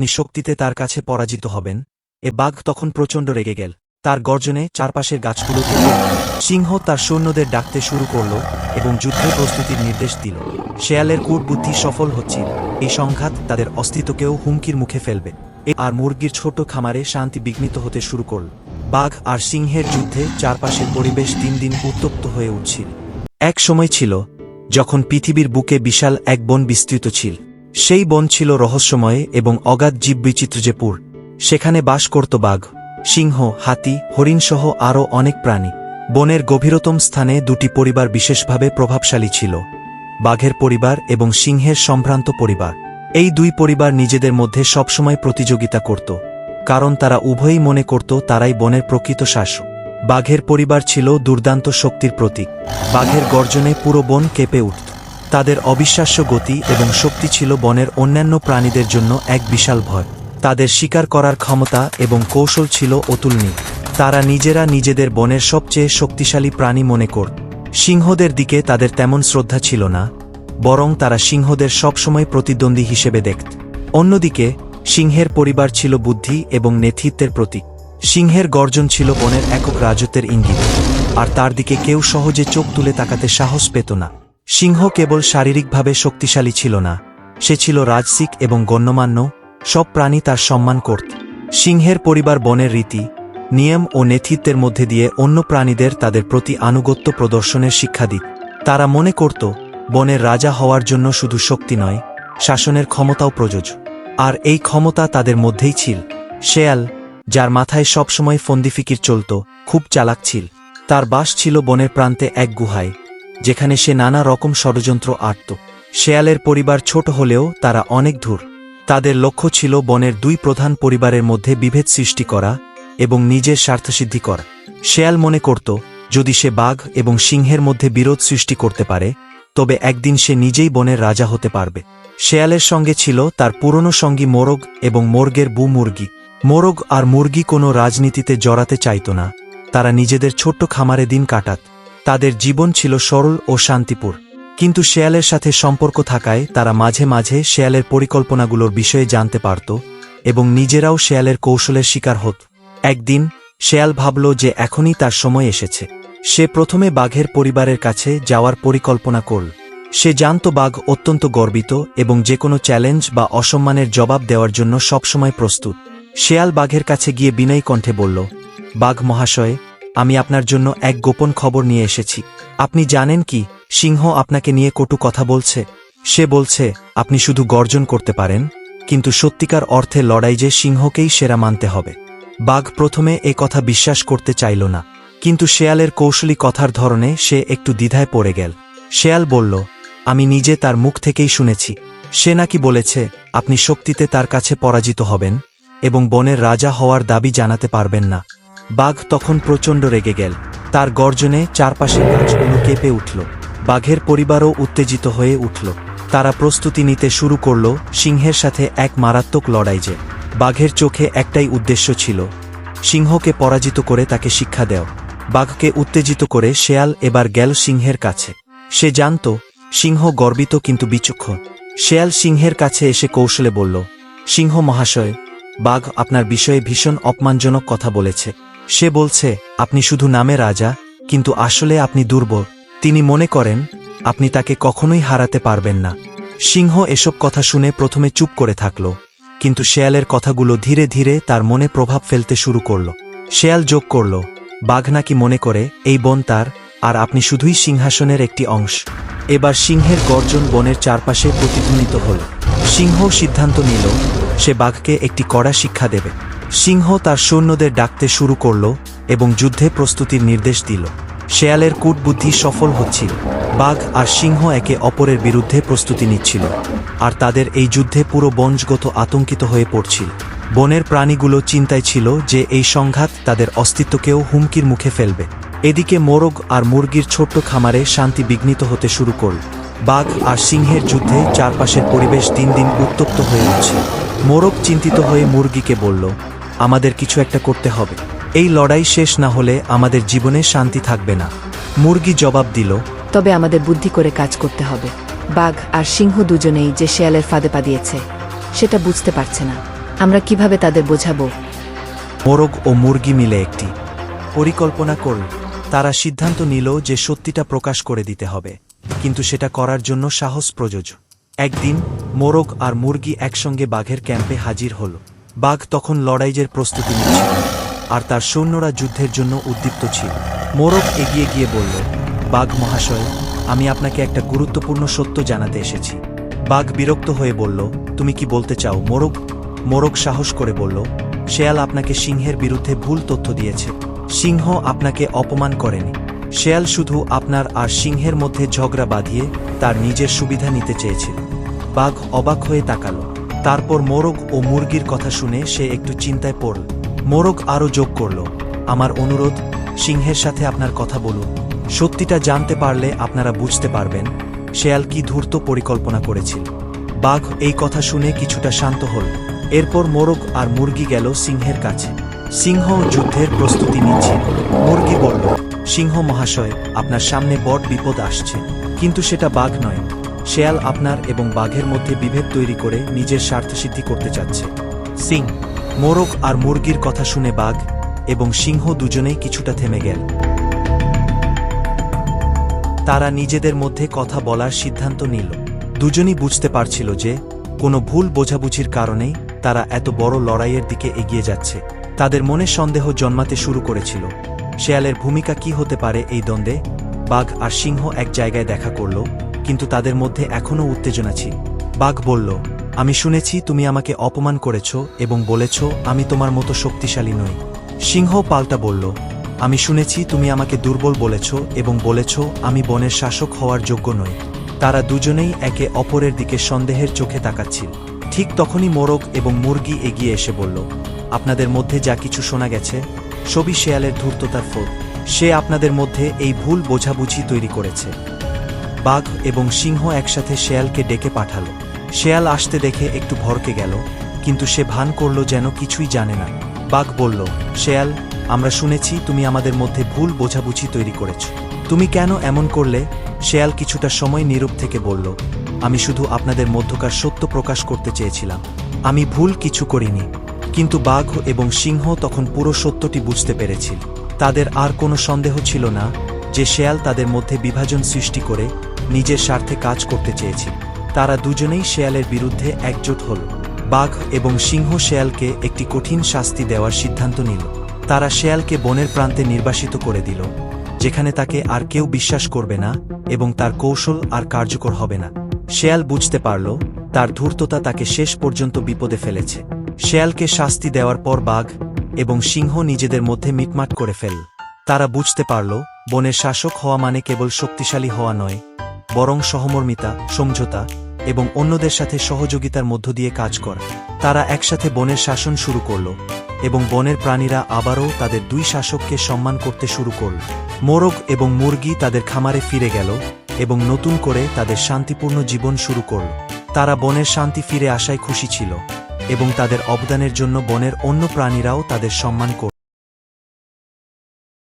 আপনি শক্তিতে তার কাছে পরাজিত হবেন। এ বাঘ তখন প্রচণ্ড রেগে গেল। তার গর্জনে চারপাশের গাছগুলো সিংহ তার সৈন্যদের ডাকতে শুরু করল এবং যুদ্ধের প্রস্তুতির নির্দেশ দিল। শেয়ালের কূটবুদ্ধি সফল হচ্ছিল। এই সংঘাত তাদের অস্তিত্বকেও হুমকির মুখে ফেলবে। আর মুরগির ছোট খামারে শান্তি বিঘ্নিত হতে শুরু করল। বাঘ আর সিংহের যুদ্ধে চারপাশের পরিবেশ দিন দিন উত্তপ্ত হয়ে উঠছিল। এক সময় ছিল যখন পৃথিবীর বুকে বিশাল এক বন বিস্তৃত ছিল। সেই বন ছিল রহস্যময় এবং অগাধ জীববৈচিত্র্যে পূর সেখানে বাস করত বাঘ, সিংহ, হাতি, হরিণসহ আরও অনেক প্রাণী। বনের গভীরতম স্থানে দুটি পরিবার বিশেষভাবে প্রভাবশালী ছিল, বাঘের পরিবার এবং সিংহের সম্ভ্রান্ত পরিবার। এই দুই পরিবার নিজেদের মধ্যে সবসময় প্রতিযোগিতা করত, কারণ তারা উভয়ই মনে করত তারাই বনের প্রকৃত শাসক। বাঘের পরিবার ছিল দুর্দান্ত শক্তির প্রতীক। বাঘের গর্জনে পুরো বন কেঁপে উঠত। তাদের অবিশ্বাস্য গতি এবং শক্তি ছিল বনের অন্যান্য প্রাণীদের জন্য এক বিশাল ভয়। তাদের শিকার করার ক্ষমতা এবং কৌশল ছিল অতুলনীয়। তারা নিজেরা নিজেদের বনের সবচেয়ে শক্তিশালী প্রাণী মনে করত সিংহদের দিকে তাদের তেমন শ্রদ্ধা ছিল না, বরং তারা সিংহদের সবসময় প্রতিদ্বন্দ্বী হিসেবে দেখত। অন্যদিকে, সিংহের পরিবার ছিল বুদ্ধি এবং নেতৃত্বের প্রতীক। সিংহের গর্জন ছিল বনের একক রাজত্বের ইঙ্গিত, আর তার দিকে কেউ সহজে চোখ তুলে তাকাতে সাহস পেত না। সিংহ কেবল শারীরিকভাবে শক্তিশালী ছিল না। সে ছিল রাজসিক এবং গণ্যমান্য, সব প্রাণী তার সম্মান করত। সিংহের পরিবার বনের রীতি, নিয়ম ও নেতৃত্বের মধ্যে দিয়ে অন্য প্রাণীদের তাদের প্রতি আনুগত্য প্রদর্শনের শিক্ষা দিত। তারা মনে করত, বনের রাজা হওয়ার জন্য শুধু শক্তি নয়, শাসনের ক্ষমতাও প্রযোজ্য। আর এই ক্ষমতা তাদের মধ্যেই ছিল। শেয়াল, যার মাথায় সবসময় ফন্দিফিকির চলত, খুব চালাক ছিল। তার বাস ছিল বনের প্রান্তে এক গুহায়। যেখানে সে নানা রকম ষড়যন্ত্র আটত। শেয়ালের পরিবার ছোট হলেও তারা অনেক ধূর। তাদের লক্ষ্য ছিল বনের দুই প্রধান পরিবারের মধ্যে বিভেদ সৃষ্টি করা এবং নিজের স্বার্থসিদ্ধি করা। শেয়াল মনে করত, যদি সে বাঘ এবং সিংহের মধ্যে বিরোধ সৃষ্টি করতে পারে, তবে একদিন সে নিজেই বনের রাজা হতে পারবে। শেয়ালের সঙ্গে ছিল তার পুরনো সঙ্গী মোরগ এবং মোরগের বু মুরগি। মোরগ আর মুরগি কোনো রাজনীতিতে জড়াতে চাইত না। তারা নিজেদের ছোট্ট খামারে দিন কাটাত। তাদের জীবন ছিল সরল ও শান্তিপুর। কিন্তু শেয়ালের সাথে সম্পর্ক থাকায় তারা মাঝে মাঝে শেয়ালের পরিকল্পনাগুলোর বিষয়ে জানতে পারত এবং নিজেরাও শেয়ালের কৌশলের শিকার হত। একদিন, শেয়াল ভাবল যে এখনই তার সময় এসেছে। সে প্রথমে বাঘের পরিবারের কাছে যাওয়ার পরিকল্পনা করল। সে জানত বাঘ অত্যন্ত গর্বিত এবং যে কোনো চ্যালেঞ্জ বা অসম্মানের জবাব দেওয়ার জন্য সবসময় প্রস্তুত। শেয়াল বাঘের কাছে গিয়ে বিনয়ী কণ্ঠে বলল, বাঘ মহাশয় আমি আপনার জন্য এক গোপন খবর নিয়ে এসেছি। আপনি জানেন কি? সিংহ আপনাকে নিয়ে কটু কথা বলছে। সে বলছে, আপনি শুধু গর্জন করতে পারেন, কিন্তু সত্যিকার অর্থে লড়াই যে সিংহকেই সেরা মানতে হবে। বাঘ প্রথমে এ কথা বিশ্বাস করতে চাইল না, কিন্তু শেয়ালের কৌশলী কথার ধরনে সে একটু দ্বিধায় পড়ে গেল। শেয়াল বলল, আমি নিজে তার মুখ থেকেই শুনেছি। সে নাকি বলেছে, আপনি শক্তিতে তার কাছে পরাজিত হবেন এবং বনের রাজা হওয়ার দাবি জানাতে পারবেন না। বাঘ তখন প্রচণ্ড রেগে গেল। তার গর্জনে চারপাশের গাছগুলো কেঁপে উঠল। বাঘের পরিবারও উত্তেজিত হয়ে উঠল। তারা প্রস্তুতি নিতে শুরু করল সিংহের সাথে এক মারাত্মক লড়াই যে। বাঘের চোখে একটাই উদ্দেশ্য ছিল, সিংহকে পরাজিত করে তাকে শিক্ষা দেও বাঘকে উত্তেজিত করে শেয়াল এবার গেল সিংহের কাছে। সে জানত, সিংহ গর্বিত কিন্তু বিচক্ষণ। শেয়াল সিংহের কাছে এসে কৌশলে বলল, সিংহ মহাশয়, বাঘ আপনার বিষয়ে ভীষণ অপমানজনক কথা বলেছে। সে বলছে, আপনি শুধু নামে রাজা, কিন্তু আসলে আপনি দুর্বল। তিনি মনে করেন, আপনি তাকে কখনোই হারাতে পারবেন না। সিংহ এসব কথা শুনে প্রথমে চুপ করে থাকল, কিন্তু শেয়ালের কথাগুলো ধীরে ধীরে তার মনে প্রভাব ফেলতে শুরু করল। শেয়াল যোগ করল, বাঘ নাকি মনে করে, এই বন তার, আর আপনি শুধুই সিংহাসনের একটি অংশ। এবার সিংহের গর্জন বনের চারপাশে প্রতিধ্বনিত হল। সিংহ সিদ্ধান্ত নিল, সে বাঘকে একটি কড়া শিক্ষা দেবে। সিংহ তার সৈন্যদের ডাকতে শুরু করল এবং যুদ্ধে প্রস্তুতির নির্দেশ দিল। শেয়ালের কূটবুদ্ধি সফল হচ্ছিল। বাঘ আর সিংহ একে অপরের বিরুদ্ধে প্রস্তুতি নিচ্ছিল। আর তাদের এই যুদ্ধে পুরো বনজগত আতঙ্কিত হয়ে পড়ছিল। বনের প্রাণীগুলো চিন্তায় ছিল যে এই সংঘাত তাদের অস্তিত্বকেও হুমকির মুখে ফেলবে। এদিকে মোরগ আর মুরগির ছোট্ট খামারে শান্তি বিঘ্নিত হতে শুরু করল। বাঘ আর সিংহের যুদ্ধে চারপাশের পরিবেশ দিন দিন উত্তপ্ত হয়ে উঠছে। মোরগ চিন্তিত হয়ে মুরগিকে বলল আমাদের কিছু একটা করতে হবে। এই লড়াই শেষ না হলে আমাদের জীবনে শান্তি থাকবে না। মুরগি জবাব দিল তবে আমাদের বুদ্ধি করে কাজ করতে হবে। বাঘ আর সিংহ দুজনেই যে শেয়ালের ফাঁদে পা দিয়েছে সেটা বুঝতে পারছে না। আমরা কীভাবে তাদের বোঝাবো? মোরগ ও মুরগি মিলে একটি পরিকল্পনা করল। তারা সিদ্ধান্ত নিল যে সত্যিটা প্রকাশ করে দিতে হবে। কিন্তু সেটা করার জন্য সাহস প্রযোজ্য। একদিন মোরগ আর মুরগি একসঙ্গে বাঘের ক্যাম্পে হাজির হল। বাঘ তখন লড়াইয়ের প্রস্তুতি নিচ্ছিল আর তার সৈন্যরা যুদ্ধের জন্য উদ্দীপ্ত ছিল। মোরগ এগিয়ে গিয়ে বলল, বাঘ মহাশয়, আমি আপনাকে একটা গুরুত্বপূর্ণ সত্য জানাতে এসেছি। বাঘ বিরক্ত হয়ে বলল, তুমি কি বলতে চাও, মোরগ? মোরগ সাহস করে বলল, শেয়াল আপনাকে সিংহের বিরুদ্ধে ভুল তথ্য দিয়েছে। সিংহ আপনাকে অপমান করেনি। শেয়াল শুধু আপনার আর সিংহের মধ্যে ঝগড়া বাঁধিয়ে তার নিজের সুবিধা নিতে চেয়েছিল। বাঘ অবাক হয়ে তাকালো। তারপর মোরগ ও মুরগির কথা শুনে সে একটু চিন্তায় পড়ল। মোরগ আরও যোগ করল, আমার অনুরোধ, সিংহের সাথে আপনার কথা বলুন। সত্যিটা জানতে পারলে আপনারা বুঝতে পারবেন, শেয়াল কি ধূর্ত পরিকল্পনা করেছিল। বাঘ এই কথা শুনে কিছুটা শান্ত হল। এরপর মোরগ আর মুরগি গেল সিংহের কাছে। সিংহ যুদ্ধের প্রস্তুতি নিচ্ছে। মুরগি বলল, সিংহ মহাশয়, আপনার সামনে বড় বিপদ আসছে। কিন্তু সেটা বাঘ নয় শেয়াল আপনার এবং বাঘের মধ্যে বিভেদ তৈরি করে নিজের স্বার্থসিদ্ধি করতে চাচ্ছে। সিং, মোরগ আর মুরগির কথা শুনে বাঘ এবং সিংহ দুজনেই কিছুটা থেমে গেল। তারা নিজেদের মধ্যে কথা বলার সিদ্ধান্ত নিল। দুজনই বুঝতে পারছিল যে, কোনো ভুল বোঝাবুঝির কারণেই তারা এত বড় লড়াইয়ের দিকে এগিয়ে যাচ্ছে। তাদের মনে সন্দেহ জন্মাতে শুরু করেছিল। শেয়ালের ভূমিকা কি হতে পারে এই দ্বন্দ্বে, বাঘ আর সিংহ এক জায়গায় দেখা করল। কিন্তু তাদের মধ্যে এখনও উত্তেজনা ছিল। বাঘ বলল, আমি শুনেছি তুমি আমাকে অপমান করেছ এবং বলেছ, আমি তোমার মতো শক্তিশালী নই। সিংহ পাল্টা বলল, আমি শুনেছি তুমি আমাকে দুর্বল বলেছ এবং বলেছ, আমি বনের শাসক হওয়ার যোগ্য নই। তারা দুজনেই একে অপরের দিকে সন্দেহের চোখে তাকাচ্ছিল। ঠিক তখনই মোরগ এবং মুরগি এগিয়ে এসে বলল, আপনাদের মধ্যে যা কিছু শোনা গেছে, সবই শেয়ালের ধূর্ততার ফল। সে আপনাদের মধ্যে এই ভুল বোঝাবুঝি তৈরি করেছে। বাঘ এবং সিংহ একসাথে শেয়ালকে ডেকে পাঠালো। শেয়াল আসতে দেখে একটু ভরকে গেল, কিন্তু সে ভান করল যেন কিছুই জানে না। বাঘ বলল, শেয়াল, আমরা শুনেছি তুমি আমাদের মধ্যে ভুল বোঝাবুঝি তৈরি করেছ। তুমি কেন এমন করলে? শেয়াল কিছুটা সময় নীরব থেকে বলল, আমি শুধু আপনাদের মধ্যকার সত্য প্রকাশ করতে চেয়েছিলাম। আমি ভুল কিছু করিনি, কিন্তু বাঘ এবং সিংহ তখন পুরো সত্যটি বুঝতে পেরেছিল। তাদের আর কোনো সন্দেহ ছিল না যে শেয়াল তাদের মধ্যে বিভাজন সৃষ্টি করে নিজের স্বার্থে কাজ করতে চেয়েছিল তারা দুজনেই শেয়ালের বিরুদ্ধে একজোট হল। বাঘ এবং সিংহ শেয়ালকে একটি কঠিন শাস্তি দেওয়ার সিদ্ধান্ত নিল। তারা শেয়ালকে বনের প্রান্তে নির্বাসিত করে দিল, যেখানে তাকে আর কেউ বিশ্বাস করবে না এবং তার কৌশল আর কার্যকর হবে না। শেয়াল বুঝতে পারল, তার ধূর্ততা তাকে শেষ পর্যন্ত বিপদে ফেলেছে। শেয়ালকে শাস্তি দেওয়ার পর বাঘ এবং সিংহ নিজেদের মধ্যে মিটমাট করে ফেল। তারা বুঝতে পারল, বনের শাসক হওয়া মানে কেবল শক্তিশালী হওয়া নয় বরং সহমর্মিতা, সমঝোতা এবং অন্যদের সাথে সহযোগিতার মধ্য দিয়ে কাজ করা। তারা একসাথে বনের শাসন শুরু করল এবং বনের প্রাণীরা আবারও তাদের দুই শাসককে সম্মান করতে শুরু করল। মোরগ এবং মুরগি তাদের খামারে ফিরে গেল এবং নতুন করে তাদের শান্তিপূর্ণ জীবন শুরু করল। তারা বনের শান্তি ফিরে আসায় খুশি ছিল এবং তাদের অবদানের জন্য বনের অন্য প্রাণীরাও তাদের সম্মান করল।